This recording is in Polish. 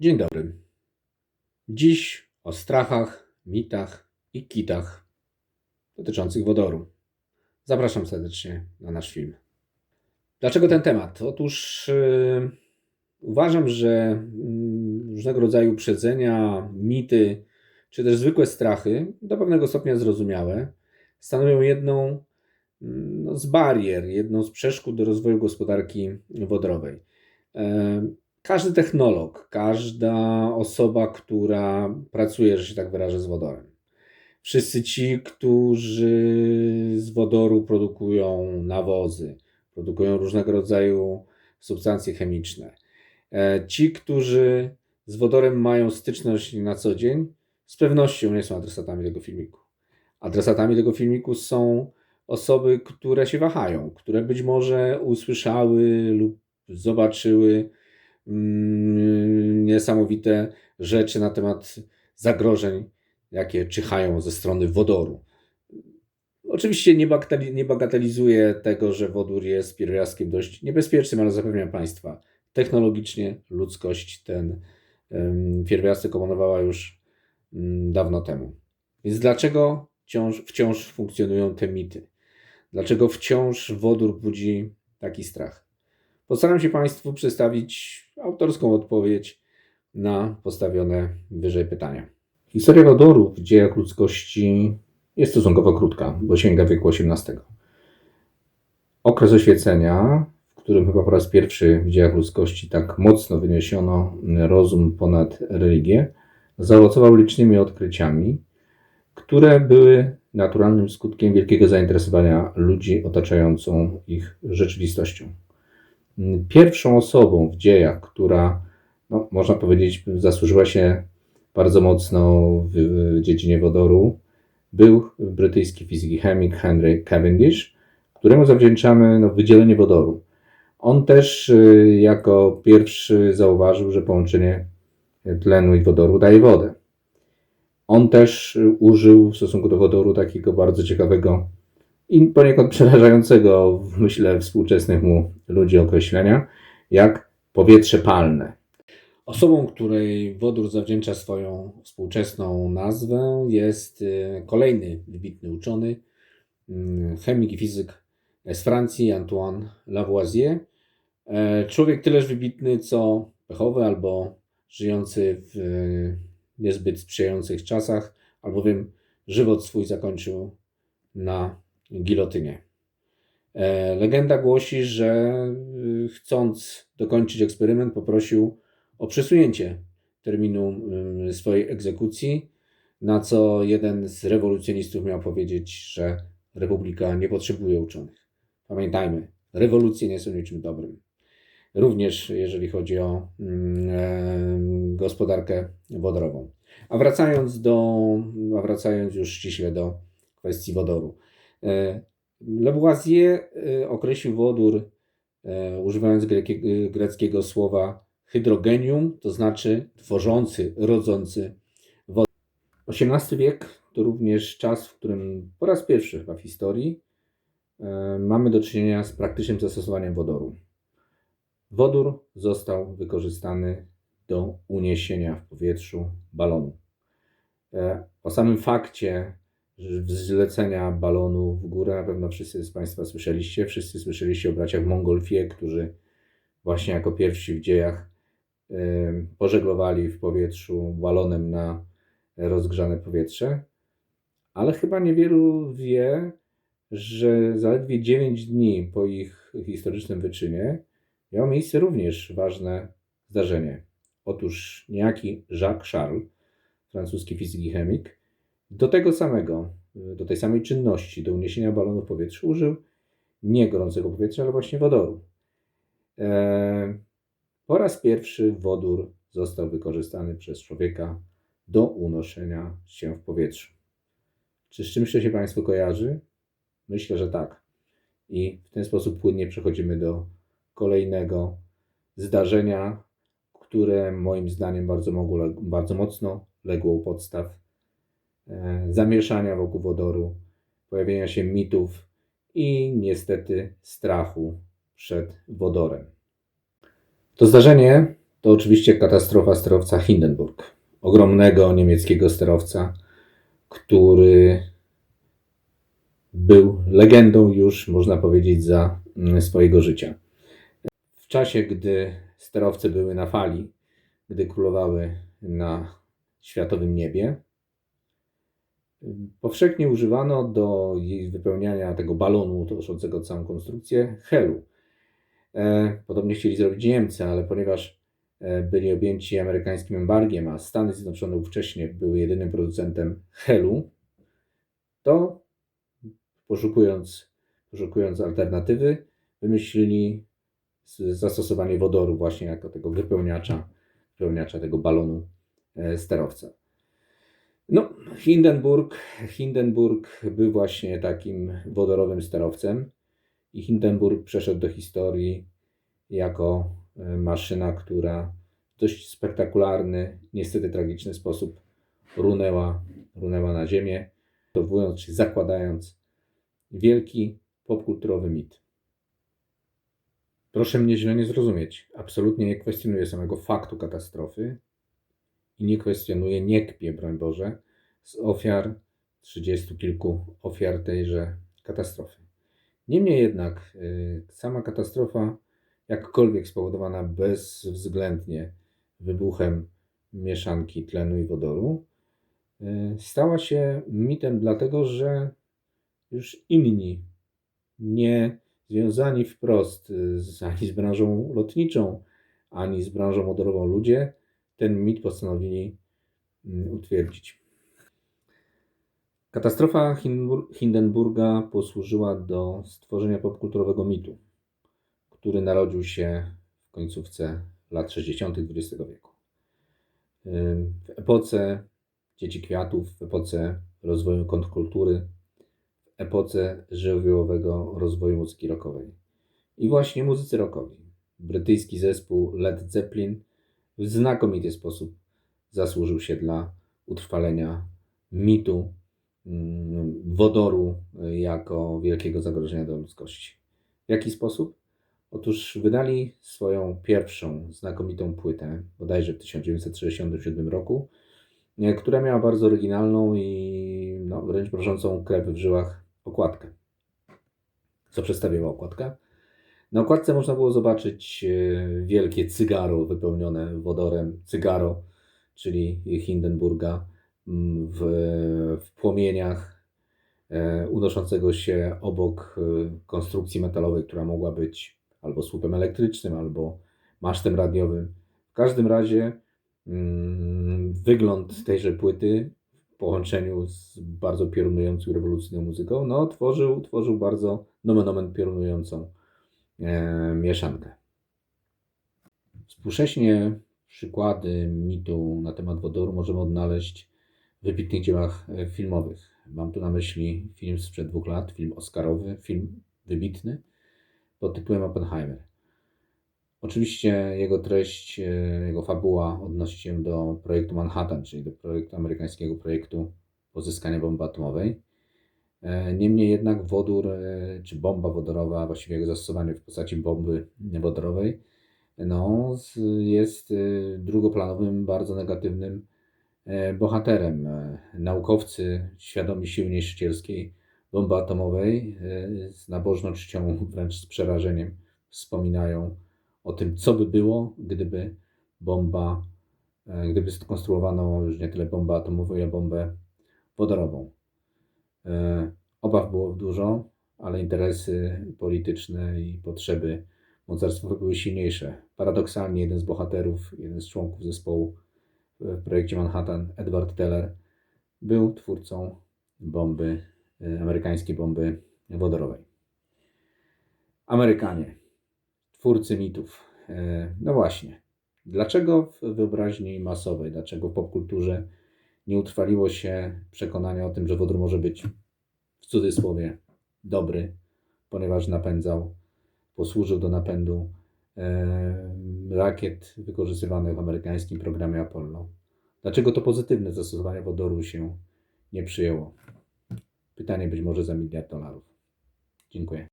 Dzień dobry. Dziś o strachach, mitach i kitach dotyczących wodoru. Zapraszam serdecznie na nasz film. Dlaczego ten temat? Otóż yy, uważam, że yy, różnego rodzaju uprzedzenia, mity, czy też zwykłe strachy, do pewnego stopnia zrozumiałe, stanowią jedną yy, no, z barier, jedną z przeszkód do rozwoju gospodarki wodorowej. Yy, każdy technolog, każda osoba, która pracuje, że się tak wyrażę, z wodorem. Wszyscy ci, którzy z wodoru produkują nawozy, produkują różnego rodzaju substancje chemiczne. E, Ci, którzy z wodorem mają styczność na co dzień, z pewnością nie są adresatami tego filmiku. Adresatami tego filmiku są osoby, które się wahają, które być może usłyszały lub zobaczyły niesamowite rzeczy na temat zagrożeń, jakie czyhają ze strony wodoru. Oczywiście nie, bagateli, nie bagatelizuję tego, że wodór jest pierwiastkiem dość niebezpiecznym, ale zapewniam Państwa, technologicznie ludzkość ten pierwiastek opanowała już um, dawno temu. Więc dlaczego wciąż, wciąż funkcjonują te mity? Dlaczego wciąż wodór budzi taki strach? Postaram się Państwu przedstawić autorską odpowiedź na postawione wyżej pytania. Historia wodoru w dziejach ludzkości jest stosunkowo krótka, bo sięga wieku XVIII. Okres oświecenia, w którym chyba po raz pierwszy w dziejach ludzkości tak mocno wyniesiono rozum ponad religię, zaowocował licznymi odkryciami, które były naturalnym skutkiem wielkiego zainteresowania ludzi otaczającą ich rzeczywistością. Pierwszą osobą w dziejach, która, no, można powiedzieć, zasłużyła się bardzo mocno w, dziedzinie wodoru, był brytyjski fizyk i chemik Henry Cavendish, któremu zawdzięczamy no, wydzielenie wodoru. On też y, jako pierwszy zauważył, że połączenie tlenu i wodoru daje wodę. On też y, użył w stosunku do wodoru takiego bardzo ciekawego i poniekąd przerażającego, myślę, współczesnych mu ludzi określenia, jak powietrze palne. Osobą, której wodór zawdzięcza swoją współczesną nazwę, jest y, kolejny wybitny uczony, mm, chemik i fizyk z Francji, Antoine Lavoisier. E, człowiek tyleż wybitny, co pechowy albo żyjący w y, niezbyt sprzyjających czasach, albowiem żywot swój zakończył na gilotynie. E, legenda głosi, że y, chcąc dokończyć eksperyment, poprosił o przesunięcie terminu y, swojej egzekucji, na co jeden z rewolucjonistów miał powiedzieć, że republika nie potrzebuje uczonych. Pamiętajmy, rewolucje nie są niczym dobrym. Również jeżeli chodzi o e, gospodarkę wodorową. A wracając, do, a wracając już ściśle do kwestii wodoru. E, Lavoisier e, określił wodór używając greckiego słowa hydrogenium, to znaczy tworzący, rodzący wodę. XVIII wiek to również czas, w którym po raz pierwszy chyba w historii e, mamy do czynienia z praktycznym zastosowaniem wodoru. Wodór został wykorzystany do uniesienia w powietrzu balonu. E, o samym fakcie zlecenia balonu w górę na pewno wszyscy z Państwa słyszeliście. Wszyscy słyszeliście o braciach Mongolfie, którzy właśnie jako pierwsi w dziejach pożeglowali w powietrzu balonem na rozgrzane powietrze, ale chyba niewielu wie, że zaledwie 9 dni po ich historycznym wyczynie miało miejsce również ważne zdarzenie. Otóż niejaki Jacques Charles, francuski fizyk i chemik, do tego samego, do tej samej czynności, do uniesienia balonu w powietrzu użył nie gorącego powietrza, ale właśnie wodoru. Eee, po raz pierwszy wodór został wykorzystany przez człowieka do unoszenia się w powietrzu. Czy z czymś to się Państwu kojarzy? Myślę, że tak. I w ten sposób płynnie przechodzimy do kolejnego zdarzenia, które moim zdaniem bardzo, mogło, bardzo mocno legło u podstaw e, zamieszania wokół wodoru, pojawienia się mitów i niestety strachu przed wodorem. To zdarzenie to oczywiście katastrofa sterowca Hindenburg. Ogromnego niemieckiego sterowca, który był legendą już, można powiedzieć, za mm, swojego życia. W czasie, gdy sterowce były na fali, gdy królowały na światowym niebie, powszechnie używano do jej wypełniania tego balonu toczącego całą konstrukcję helu. E, Podobnie chcieli zrobić Niemcy, ale ponieważ e, byli objęci amerykańskim embargiem, a Stany Zjednoczone ówcześnie były jedynym producentem helu, to poszukując, poszukując alternatywy, wymyślili zastosowanie wodoru właśnie jako tego wypełniacza, wypełniacza tego balonu e, sterowca. No, Hindenburg, Hindenburg był właśnie takim wodorowym sterowcem i Hindenburg przeszedł do historii jako e, maszyna, która w dość spektakularny, niestety tragiczny sposób runęła, runęła na ziemię, odwołując czy zakładając wielki popkulturowy mit. Proszę mnie źle nie zrozumieć. Absolutnie nie kwestionuję samego faktu katastrofy i nie kwestionuję, nie kpię, broń Boże, z ofiar, trzydziestu kilku ofiar tejże katastrofy. Niemniej jednak y, sama katastrofa, jakkolwiek spowodowana bezwzględnie wybuchem mieszanki tlenu i wodoru, y, stała się mitem dlatego, że już inni, nie związani wprost y, z, ani z branżą lotniczą, ani z branżą wodorową ludzie, ten mit postanowili mm, utwierdzić. Katastrofa Hindenburga posłużyła do stworzenia popkulturowego mitu, który narodził się w końcówce lat 60. XX wieku. W epoce dzieci kwiatów, w epoce rozwoju kontrkultury, w epoce żywiołowego rozwoju muzyki rockowej. I właśnie muzycy rockowi. Brytyjski zespół Led Zeppelin w znakomity sposób zasłużył się dla utrwalenia mitu mm, wodoru y, jako wielkiego zagrożenia dla ludzkości. W jaki sposób? Otóż wydali swoją pierwszą znakomitą płytę, bodajże w 1967 roku, y, która miała bardzo oryginalną i no, wręcz mrożącą krew w żyłach okładkę. Co przedstawiała okładka? Na okładce można było zobaczyć e, wielkie cygaro wypełnione wodorem, cygaro, czyli Hindenburga mm, w, w płomieniach e, unoszącego się obok e, konstrukcji metalowej, która mogła być albo słupem elektrycznym, albo masztem radiowym. W każdym razie mm, wygląd tejże płyty w połączeniu z bardzo piorunującą rewolucyjną muzyką, no tworzył, tworzył bardzo nomen omen piorunującą mieszankę. Współcześnie przykłady mitu na temat wodoru możemy odnaleźć w wybitnych dziełach e, filmowych. Mam tu na myśli film sprzed dwóch lat, film oscarowy, film wybitny pod tytułem Oppenheimer. Oczywiście jego treść, e, jego fabuła odnosi się do projektu Manhattan, czyli do projektu amerykańskiego projektu pozyskania bomby atomowej. Niemniej jednak wodór, e, czy bomba wodorowa, właściwie jego zastosowanie w postaci bomby wodorowej, no, jest e, drugoplanowym, bardzo negatywnym e, bohaterem. Naukowcy świadomi siły niszczycielskiej bomby atomowej z nabożną czcią, wręcz z przerażeniem wspominają o tym, co by było, gdyby bomba, gdyby skonstruowano już nie tyle bombę atomową, ile bombę wodorową. E, Obaw było dużo, ale interesy polityczne i potrzeby mocarstwowe były silniejsze. Paradoksalnie jeden z bohaterów, jeden z członków zespołu w projekcie Manhattan, Edward Teller, był twórcą bomby, e, amerykańskiej bomby wodorowej. Amerykanie, twórcy mitów. E, No właśnie, dlaczego w wyobraźni masowej, dlaczego w popkulturze nie utrwaliło się przekonania o tym, że wodór może być w cudzysłowie dobry, ponieważ napędzał, posłużył do napędu e, rakiet wykorzystywanych w amerykańskim programie Apollo. Dlaczego to pozytywne zastosowanie wodoru się nie przyjęło? Pytanie być może za miliard dolarów. Dziękuję.